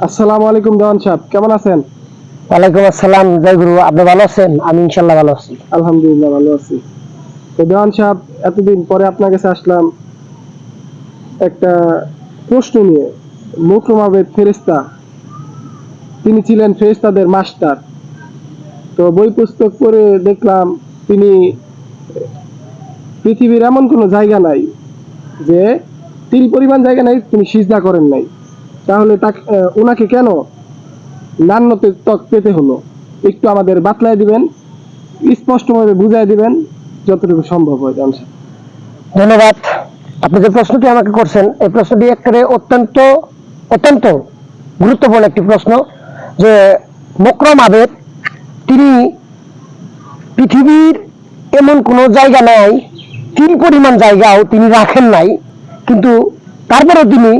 আসসালামু আলাইকুম দেওয়ান সাহেব কেমন আছেন? ওয়ালাইকুম আসসালাম। জয় গুরু আপনি ভালো আছেন? আমি ইনশাল্লাহ ভালো আছি। আলহামদুলিল্লাহ ভালো আছি। তো দেওয়ান সাহেব এতদিন পরে আপনার কাছে আসলাম একটা প্রশ্ন নিয়ে। ফেরেস্তা তিনি ছিলেন ফেরেস্তাদের মাস্টার। তো বই পুস্তক পড়ে দেখলাম তিনি পৃথিবীর এমন কোনো জায়গা নাই যে তিল পরিমাণ জায়গা নাই তিনি সিজদা করেন নাই। তাহলে তাকে ওনাকে কেন নান্যতে ত্বক পেতে হলো একটু আমাদের বাতলায় দিবেন, স্পষ্টভাবে বুঝাই দিবেন, যতটুকু সম্ভব হয় জান সাহেব। ধন্যবাদ আপনি যে প্রশ্নটি আমাকে করছেন, এই প্রশ্নটি একেবারে অত্যন্ত অত্যন্ত গুরুত্বপূর্ণ একটি প্রশ্ন যে মকরম আবেদ, তিনি পৃথিবীর এমন কোনো জায়গা নাই, তিন পরিমাণ জায়গাও তিনি রাখেন নাই, কিন্তু তারপরেও তিনি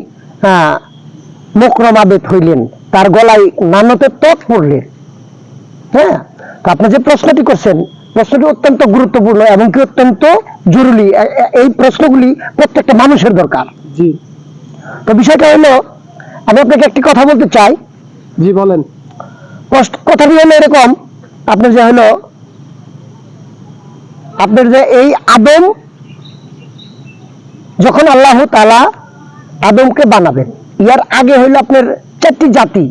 আবেদ হইলেন। তার গলায় নানতের ত্বক পড়লেন হ্যাঁ? তো আপনি যে প্রশ্নটি করছেন প্রশ্নটি অত্যন্ত গুরুত্বপূর্ণ এবং কি অত্যন্ত জরুরি। এই প্রশ্নগুলি প্রত্যেকটা মানুষের দরকার। জি। তো বিষয়টা হলো আমি আপনাকে একটি কথা বলতে চাই। জি বলেন। কথাটি হলো এরকম আপনার যে হলো আপনার যে এই আদম যখন আল্লাহ তালা আদমকে বানাবেন ইয়ার আগে হইল আপনার চারটি জাতি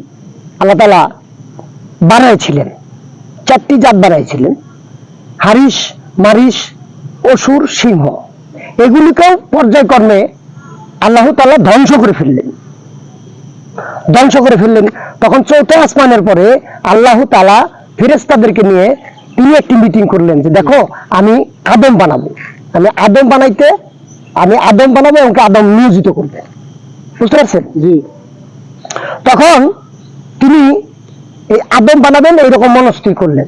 আল্লাহ তালা বানাইছিলেন। চারটি জাত বানাইছিলেন। হারিস মারিস অসুর, সিংহ। এগুলিকেও পর্যায়ক্রমে আল্লাহ তালা ধ্বংস করে ফেললেন। ধ্বংস করে ফেললেন। তখন চৌথ আসমানের পরে আল্লাহ তালা ফেরেস্তাদেরকে নিয়ে তিনি একটি মিটিং করলেন যে, দেখো, আমি আদম বানাবো। আমি আদম বানাইতে, আমি আদম বানাবো এবং আদম নিয়োজিত করবে। বুঝতে পারছেন? জি। তখন তিনি এই আদম বানাবেন এইরকম মনস্থির করলেন।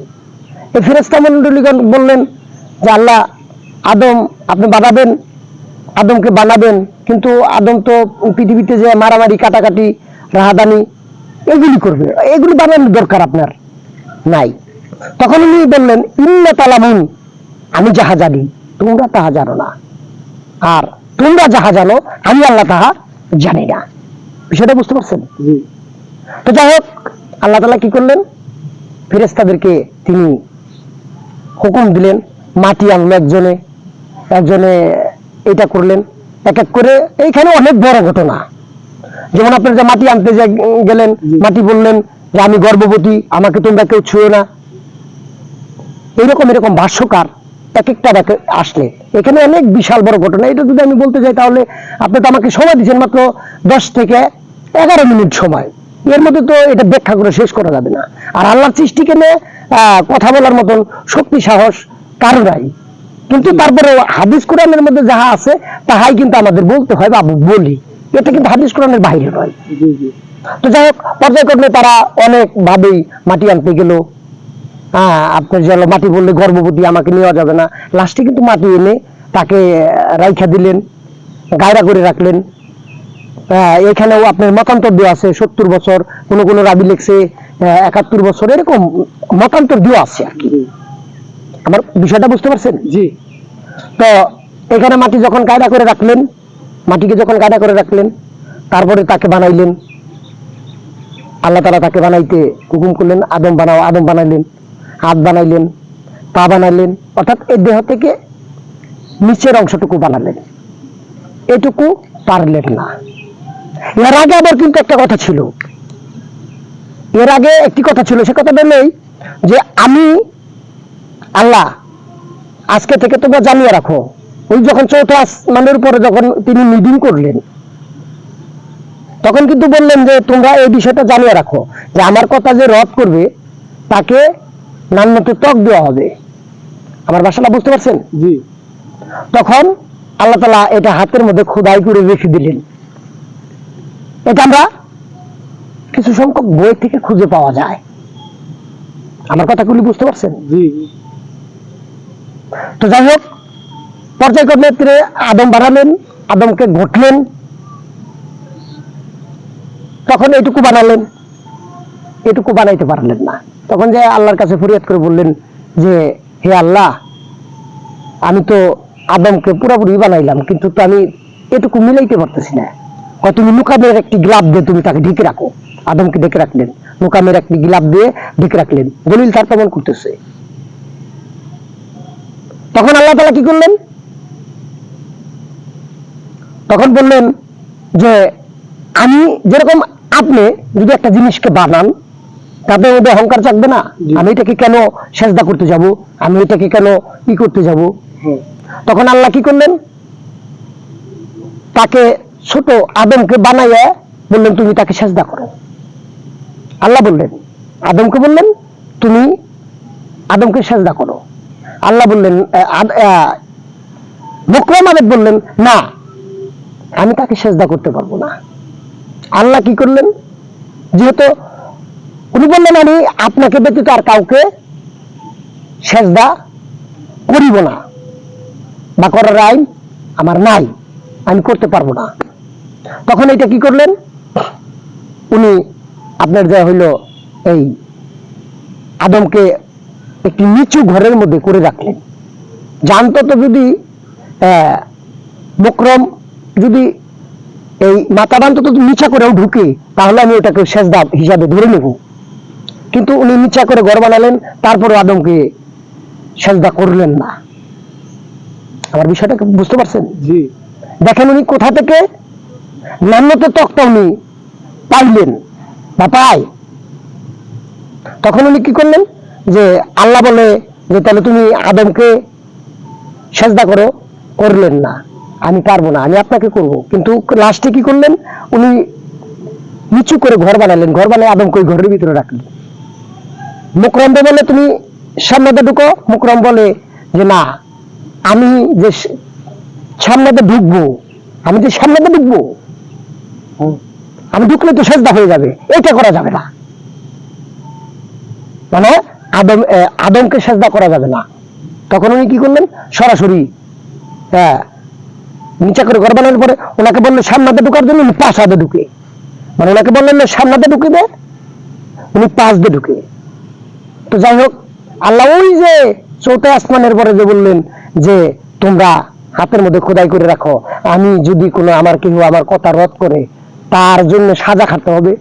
এই ফেরেস্তা মন্ডলীগণ বললেন যে আল্লাহ আদম আপনি বানাবেন আদমকে বানাবেন কিন্তু আদম তো পৃথিবীতে যে মারামারি কাটাকাটি রাহাদানি এগুলি করবে। এগুলি বানানোর দরকার আপনার নাই। তখন উনি বললেন ইন্না তালামুন আমি যাহা জানি তোমরা তাহা জানো না। আর তোমরা যাহা জানো আমি আল্লাহ তাহা জানি না বিষয়টা বুঝতে পারছেন? তো যাই হোক আল্লাহ তালা কি করলেন? ফেরেস্তাদেরকে তিনি হুকুম দিলেন মাটি আনলো একজনে একজনে এটা করলেন এক এক করে। এইখানে অনেক বড় ঘটনা। যেমন আপনার যে মাটি আনতে গেলেন মাটি বললেন যে আমি গর্ভবতী আমাকে তোমরা কেউ ছুঁয়ো না। এইরকম এরকম ভাষ্যকার এক একটা আসলে। এখানে অনেক বিশাল বড় ঘটনা। এটা যদি আমি বলতে চাই তাহলে আপনি তো আমাকে সময় দিচ্ছেন মাত্র দশ থেকে এগারো মিনিট সময়। এর মধ্যে তো এটা ব্যাখ্যা করে শেষ করা যাবে না। আর আল্লাহর সৃষ্টিকে নিয়ে কথা বলার মতন শক্তি সাহস কারও নাই। কিন্তু তারপরে হাদিস কোরআনের মধ্যে যাহা আছে তাহাই কিন্তু আমাদের বলতে হয় বা বলি। এটা কিন্তু হাদিস কোরআনের বাইরে নয়। তো যাই হোক পর্যায়ক্রমে তারা অনেক ভাবেই মাটি আনতে গেল। হ্যাঁ আপনার যে হলো মাটি বললে গর্ভবতী আমাকে নেওয়া যাবে না। লাস্টে কিন্তু মাটি এনে তাকে রাইখা দিলেন গায়রা করে রাখলেন। হ্যাঁ, এখানেও আপনার মতান্তর দেওয়া আছে সত্তর বছর কোন কোনো রাবি লেখছে একাত্তর বছর এরকম মতান্তর দেওয়া আছে আর কি। আমার বিষয়টা বুঝতে পারছেন? জি। তো এখানে মাটি যখন কায়দা করে রাখলেন মাটিকে যখন কায়দা করে রাখলেন তারপরে তাকে বানাইলেন। আল্লাহ তালা তাকে বানাইতে হুকুম করলেন আদম বানাও আদম বানাইলেন। হাত বানাইলেন, পা বানাইলেন, অর্থাৎ এই দেহ থেকে নিচের অংশটুকু বানালেন। এটুকু পারলেন না। এর আগে আবার কিন্তু একটা কথা ছিল। এর আগে একটি কথা ছিল, সে কথাটা নেই যে আমি, আল্লাহ, আজকে থেকে তোমরা জানিয়ে রাখো। ওই যখন চৌথ আসমানের উপরে যখন তিনি মিটিং করলেন, তখন কিন্তু বললেন যে তোমরা এই বিষয়টা জানিয়ে রাখো যে আমার কথা যে রদ করবে, তাকে নান্যতে ত্বক দেওয়া হবে। আমার ভাষাটা বুঝতে পারছেন? জি। তখন আল্লাহ তালা এটা হাতের মধ্যে খোদাই করে রেখে দিলেন। এটা আমরা কিছু সংখ্যক বই থেকে খুঁজে পাওয়া যায়। আমার কথাগুলি বুঝতে পারছেন? জি। তো যাই হোক পর্যায়ক্রমে তিনি আদম বাড়ালেন আদমকে ঘটলেন। তখন এটুকু বানালেন এটুকু বানাইতে পারলেন না। তখন যে আল্লাহর কাছে ফরিয়াদ করে বললেন যে, হে আল্লাহ, আমি তো আদমকে পুরোপুরি বানাইলাম, কিন্তু তো আমি এটুকু মিলাইতে পারতেছি না। হয় তুমি লুকানের একটি গ্লাভ দিয়ে তুমি তাকে ঢেকে রাখো। আদমকে ডেকে রাখলেন। মোকামের একটি গিলাপ দিয়ে ডেকে রাখলেন। দলিল তার প্রমাণ করতেছে। তখন আল্লাহ তালা কি করলেন? তখন বললেন যে, আমি যেরকম আপনি যদি একটা জিনিসকে বানান তাতে মধ্যে অহংকার থাকবে না। আমি এটাকে কেন সেজদা করতে যাব? আমি এটাকে কেন ই করতে যাব? তখন আল্লাহ কি করলেন? তাকে ছোট আদমকে বানাইয়া বললেন তুমি তাকে সেজদা করো। আল্লাহ বললেন আদমকে বললেন তুমি আদমকে সেজদা করো। আল্লাহ বললেন আদ- আবেদ বললেন না আমি তাকে সেজদা করতে পারব না। আল্লাহ কি করলেন? যেহেতু উনি বললেন আমি আপনাকে ব্যতীত আর কাউকে সেজদা করিব না। বা করার আইন আমার নাই, আমি করতে পারব না। তখন এটা কি করলেন? উনি আপনার যা হইল এই আদমকে একটি নিচু ঘরের মধ্যে করে রাখলেন। জানতো তো যদি বক্রম যদি এই মাথা বান্ত তো নিচা করেও ঢুকে, তাহলে আমি ওটাকে সেজদা হিসাবে ধরে নেব। কিন্তু উনি নিচা করে ঘর বানালেন তারপরে আদমকে সেজদা করলেন না। আমার বিষয়টা বুঝতে পারছেন? জি। দেখেন উনি কোথা থেকে? নান্যতে তকটা উনি পাইলেন। বা পায় তখন উনি কি করলেন? যে আল্লাহ বলে যে তাহলে তুমি আদমকে সেজদা করো করলেন না। আমি পারব না আমি আপনাকে করব। কিন্তু লাস্টে কি করলেন? উনি নিচু করে ঘর বানালেন। ঘর বানিয়ে আদমকে ওই ঘরের ভিতরে রাখলেন। মুকরমকে বলে তুমি সামনেতে ঢুকো, মুকরম বলে যে না, আমি যে সামনেতে ঢুকবো, আমি যে সামনেতে ঢুকবো, আমি ঢুকলে তো সেজদা হয়ে যাবে, এটা করা যাবে না। মানে আদম আদমকে সেজদা করা যাবে না। তখন উনি কি করলেন? সরাসরি হ্যাঁ নিচা করে ঘর বানানোর পরে ওনাকে বলল সামনাতে ঢুকার জন্য উনি পাশ হাতে ঢুকে। মানে ওনাকে বললেন, না সামনাতে ঢুকে দে উনি পাশ দিয়ে ঢুকে। তো যাই হোক আল্লাহ ওই যে চৌথা আসমানের পরে যে বললেন যে তোমরা হাতের মধ্যে খোদাই করে রাখো আমি যদি কোনো আমার কেউ আমার কথা রদ করে তার জন্য সাজা খাটতে হবে।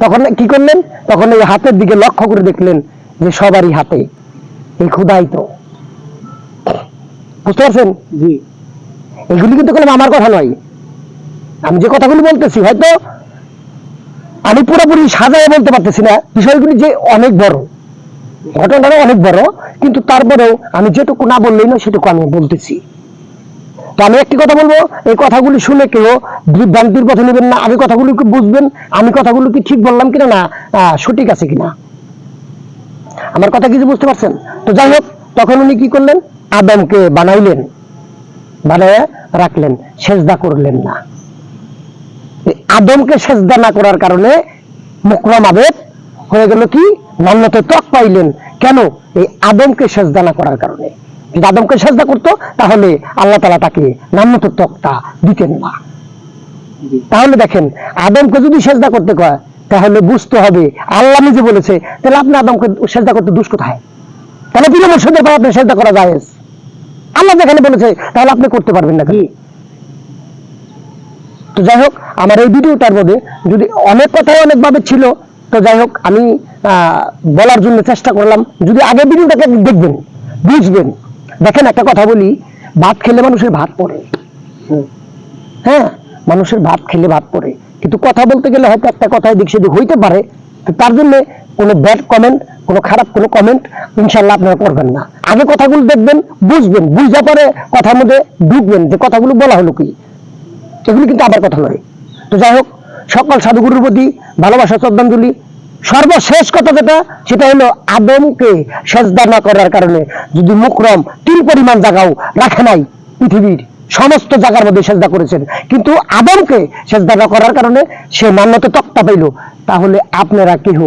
তখন কি করলেন? তখন এই হাতের দিকে লক্ষ্য করে দেখলেন যে সবারই হাতে এই খোদাই তো। বুঝতে পারছেন? জি। এগুলি কিন্তু কোনো আমার কথা নয়। আমি যে কথাগুলি বলতেছি হয়তো আমি পুরোপুরি সাজায় বলতে পারতেছি না। বিষয়গুলি যে অনেক বড়। ঘটনাটা অনেক বড়, কিন্তু তারপরেও আমি যেটুকু না বললেই না সেটুকু আমি বলতেছি। তো আমি একটি কথা বলব, এই কথাগুলি শুনে কেউ বিভ্রান্তির পথে নেবেন না। আগে কথাগুলোকে বুঝবেন? আমি কথাগুলো কি ঠিক বললাম কিনা না সঠিক আছে কিনা? আমার কথা কিছু বুঝতে পারছেন? তো যাই হোক, তখন উনি কি করলেন? আদমকে বানাইলেন, বানায় রাখলেন, সেজদা করলেন না। আদমকে সেজদা না করার কারণে মুকরম আবেদ হয়ে গেল কি? মান্যতে ত্বক পাইলেন কেন? এই আদমকে সেজদা না করার কারণে। যদি আদমকে সেজদা করতো তাহলে আল্লাহ তালা তাকে নান্যত ত্বকটা দিতেন না। তাহলে দেখেন আদমকে যদি সেজদা করতে কয় তাহলে বুঝতে হবে আল্লাহ নিজে বলেছে তাহলে আপনি আদমকে সেজদা করতে দুষ কোথায়? তাহলে বিনা মুর্শিদের পর আপনি সেজদা করা যায় আল্লাহ যেখানে বলেছে তাহলে আপনি করতে পারবেন না? জি। তো যাই হোক আমার এই ভিডিওটার মধ্যে যদি অনেক কথাই অনেকভাবে ছিল তো যাই হোক আমি আহ, বলার জন্য চেষ্টা করলাম। যদি আগে ভিডিওটাকে দেখবেন বুঝবেন। দেখেন একটা কথা বলি ভাত খেলে মানুষের ভাত পড়ে। হ্যাঁ হ্যাঁ মানুষের ভাত খেলে ভাত পড়ে। কিন্তু কথা বলতে গেলে হয়তো একটা কথায় দিক সেদিক হইতে পারে। তো তার জন্য কোনো ব্যাড কমেন্ট কোনো খারাপ কোনো কমেন্ট ইনশাল্লাহ আপনারা করবেন না। আগে কথাগুলো দেখবেন বুঝবেন। বুঝা পরে কথার মধ্যে ঢুকবেন যে কথাগুলো বলা হলো কি। এগুলি কিন্তু আবার কথা নয়। তো যাই হোক সকল সাধুগুরুর প্রতি ভালোবাসা, শ্রদ্ধাঞ্জলি। সর্বশেষ কথা যেটা, সেটা হলো আদমকে সেজদা না করার কারণে যদি মুকরম, তিন পরিমাণ জায়গাও রাখে নাই পৃথিবীর সমস্ত জায়গার মধ্যে সেজদা করেছেন। কিন্তু আদমকে সেজদা না করার কারণে সে মান্যতে তক্তা পাইল। তাহলে আপনারা কেহ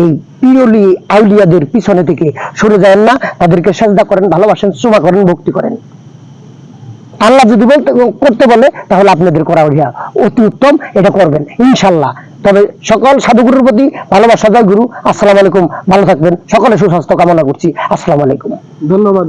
এই পিরলি আউলিয়াদের পিছনে থেকে সরে যায় না, তাদেরকে সেজদা করেন, ভালোবাসেন চুমা করেন, ভক্তি করেন। আল্লাহ যদি বলতে, করতে বলে, তাহলে আপনাদের করা উঠিয়া অতি উত্তম, এটা করবেন, ইনশাল্লাহ। তবে সকল সাধুগুরুর প্রতি ভালোবাসা যায় গুরু। আসসালামু আলাইকুম, ভালো থাকবেন। সকলে সুস্বাস্থ্য কামনা করছি। আসসালামু আলাইকুম। ধন্যবাদ।